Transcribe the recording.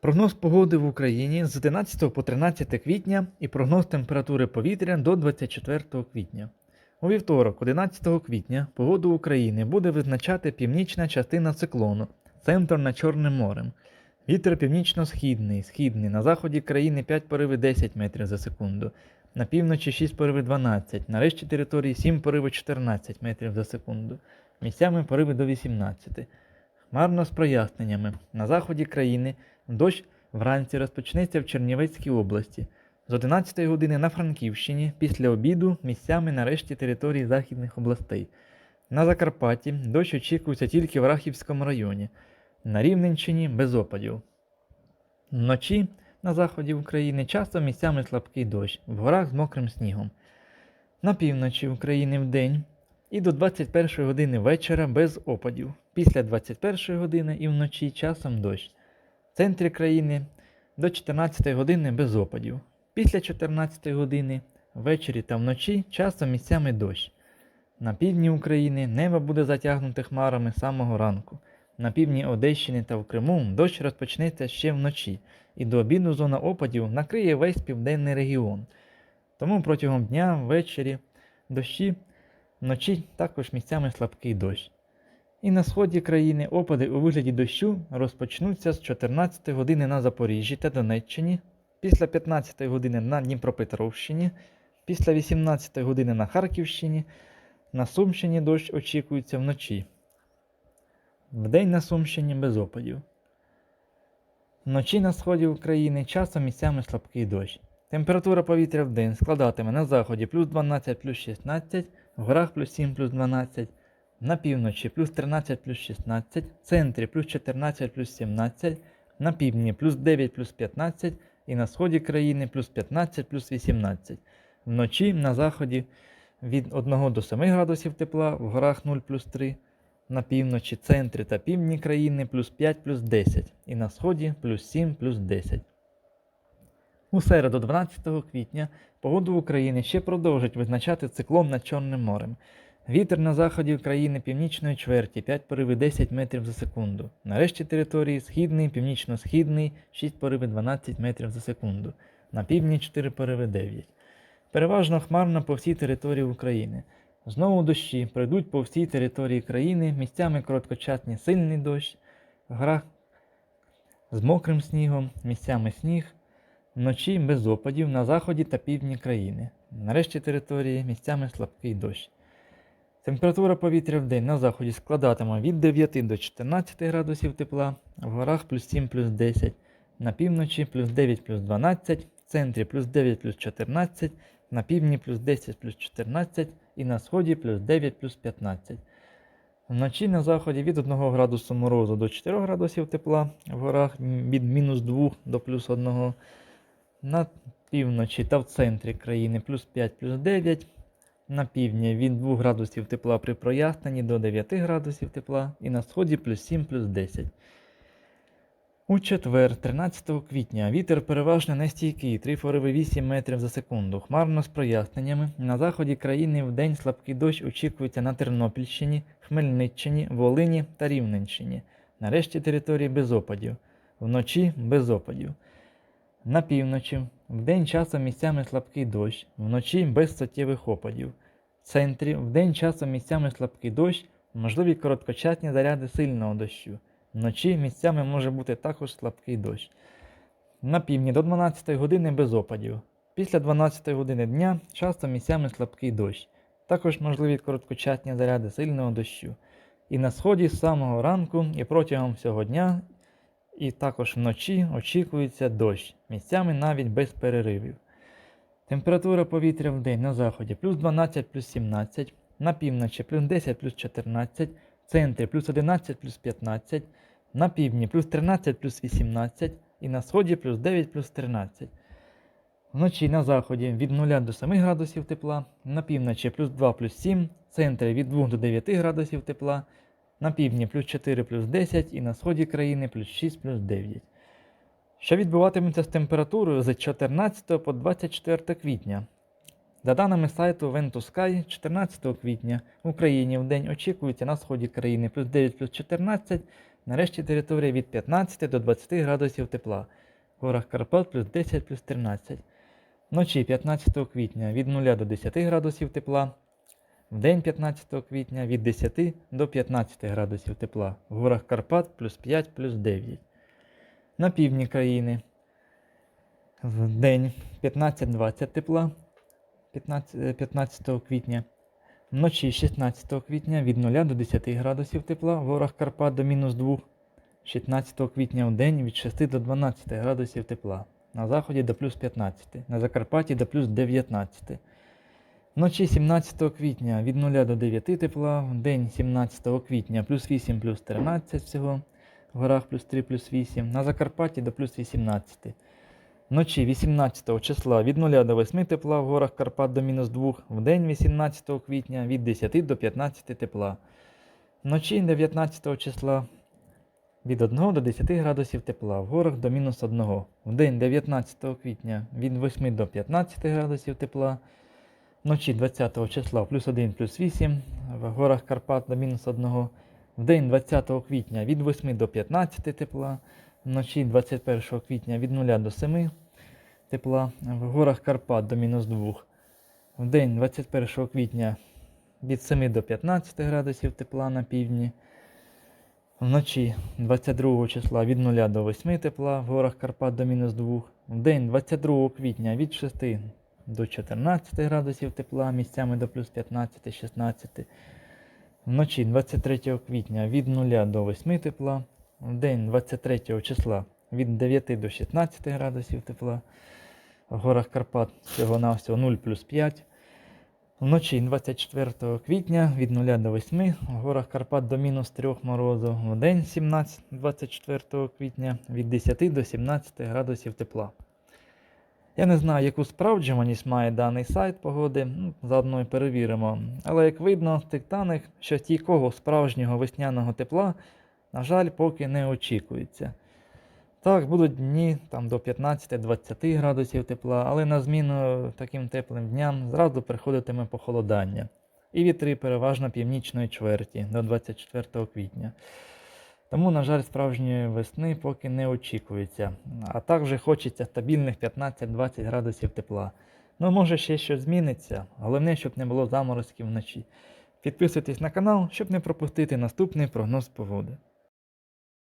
Прогноз погоди в Україні з 11 по 13 квітня і прогноз температури повітря до 24 квітня. У вівторок, 11 квітня, погоду України буде визначати північна частина циклону, центр над Чорним морем. Вітер північно-східний, східний, на заході країни 5 пориви 10 метрів за секунду, на півночі 6 пориви 12, на решті території 7 пориви 14 метрів за секунду, місцями пориви до 18. Хмарно з проясненнями. На заході країни дощ вранці розпочнеться в Чернівецькій області. З 11 години на Франківщині, після обіду місцями на решті території західних областей. На Закарпатті дощ очікується тільки в Рахівському районі. На Рівненщині без опадів. Вночі на заході України часто місцями слабкий дощ, в горах з мокрим снігом. На півночі України вдень і до 21 години вечора без опадів. Після 21 години і вночі часом дощ. Центрі країни до 14 години без опадів. Після 14 години ввечері та вночі часом місцями дощ. На півдні України небо буде затягнуте хмарами самого ранку. На півдні Одещини та в Криму дощ розпочнеться ще вночі, і до обіду зона опадів накриє весь південний регіон. Тому протягом дня, ввечері, дощі, вночі також місцями слабкий дощ. І на сході країни опади у вигляді дощу розпочнуться з 14 години на Запоріжжі та Донеччині, після 15 години на Дніпропетровщині, після 18 години на Харківщині, на Сумщині дощ очікується вночі. Вдень на Сумщині без опадів. Вночі на сході України часом місцями слабкий дощ. Температура повітря в день складатиме на заході плюс 12 плюс 16, в горах плюс 7 плюс 12, на півночі плюс 13 плюс 16, в центрі плюс 14 плюс 17, на півдні плюс 9 плюс 15 і на сході країни плюс 15 плюс 18. Вночі на заході від 1 до 7 градусів тепла, в горах 0 плюс 3, на півночі, центрі та півдні країни плюс 5 плюс 10 і на сході плюс 7 плюс 10. У середу 12 квітня погоду України ще продовжить визначати циклон над Чорним морем. Вітер на заході країни північної чверті 5 пориви 10 метрів за секунду. На решті території східний, північно-східний 6 пориви 12 метрів за секунду. На півдні 4 пориви 9. Переважно хмарно по всій території України. Знову дощі пройдуть по всій території країни, місцями короткочасний сильний дощ, в горах з мокрим снігом, місцями сніг, вночі без опадів на заході та півдні країни. Нарешті території місцями слабкий дощ. Температура повітря в день на заході складатиме від 9 до 14 градусів тепла, в горах плюс 7 плюс 10, на півночі плюс 9 плюс 12, в центрі плюс 9 плюс 14, на півдні плюс 10 плюс 14 і на сході плюс 9 плюс 15. Вночі на заході від 1 градусу морозу до 4 градусів тепла, в горах від мінус 2 до плюс 1, на півночі та в центрі країни плюс 5 плюс 9, на півдні від 2 градусів тепла при проясненні до 9 градусів тепла і на сході плюс 7 плюс 10. У четвер, 13 квітня, вітер переважно нестійкий, 3 пориви 8 метрів за секунду, хмарно з проясненнями. На заході країни в день слабкий дощ очікується на Тернопільщині, Хмельниччині, Волині та Рівненщині. Нарешті території без опадів. Вночі без опадів. На півночі вдень часом місцями слабкий дощ, вночі без суттєвих опадів. В центрі вдень часом місцями слабкий дощ, можливі короткочасні заряди сильного дощу. Вночі місцями може бути також слабкий дощ. На півдні до 12 години без опадів. Після 12 години дня часто місцями слабкий дощ. Також можливі короткочасні заряди сильного дощу. І на сході з самого ранку і протягом всього дня, і також вночі очікується дощ, місцями навіть без переривів. Температура повітря в день на заході плюс 12 плюс 17, на півночі плюс 10 плюс 14, в центрі плюс 11 плюс 15, на півдні плюс 13 плюс 18 і на сході плюс 9 плюс 13. Вночі на заході від 0 до 7 градусів тепла, на півночі плюс 2 плюс 7, в центрі від 2 до 9 градусів тепла, на півдні плюс 4 плюс 10 і на сході країни плюс 6 плюс 9. Що відбуватиметься з температурою з 14 по 24 квітня. За даними сайту Ventusky, 14 квітня в Україні в день очікується на сході країни плюс 9 плюс 14, Нарешті територія від 15 до 20 градусів тепла. В горах Карпат плюс 10 плюс 13. Вночі 15 квітня від 0 до 10 градусів тепла. День 15 квітня від 10 до 15 градусів тепла. В горах Карпат плюс 5 плюс 9. На півдні країни. В день 15-20 тепла 15, е, 15 квітня. Вночі 16 квітня від 0 до 10 градусів тепла, в горах Карпат до мінус 2. 16 квітня в день від 6 до 12 градусів тепла. На заході до плюс 15, на Закарпатті до плюс 19. Вночі 17 квітня від 0 до 9 тепла, в день 17 квітня плюс 8 плюс 13 всього, в горах плюс 3 плюс 8, на Закарпатті до плюс 18. Вночі 18 числа від 0 до 8 тепла, в горах Карпат до мінус 2, в день 18 квітня від 10 до 15 тепла. Вночі 19 числа від 1 до 10 градусів тепла, в горах до мінус 1. В день 19 квітня від 8 до 15 градусів тепла. Вночі 20 числа плюс 1 плюс 8, в горах Карпат до мінус 1. В день 20 квітня від 8 до 15 тепла. Вночі 21 квітня від 0 до 7 тепла. В горах Карпат до мінус 2. В день 21 квітня від 7 до 15 градусів тепла на півдні. Вночі 22 числа від 0 до 8 тепла, в горах Карпат до мінус 2. В день 22 квітня від 6 до 14 градусів тепла, місцями до плюс 15-16. Вночі 23 квітня від 0 до 8 тепла. В день 23 числа від 9 до 16 градусів тепла. В горах Карпат всього навсього 0 плюс 5. Вночі 24 квітня від 0 до 8, в горах Карпат до мінус 3 морозу. В день 17, 24 квітня від 10 до 17 градусів тепла. Я не знаю, яку справджуваність має даний сайт погоди, ну, заодно і перевіримо. Але як видно, даних, що стійкого справжнього весняного тепла, на жаль, поки не очікується. Так, будуть дні там, до 15-20 градусів тепла, але на зміну таким теплим дням зразу приходитиме похолодання. І вітри переважно північної чверті до 24 квітня. Тому, на жаль, справжньої весни поки не очікується. А також хочеться стабільних 15-20 градусів тепла. Ну, може ще щось зміниться, головне, щоб не було заморозків вночі. Підписуйтесь на канал, щоб не пропустити наступний прогноз погоди.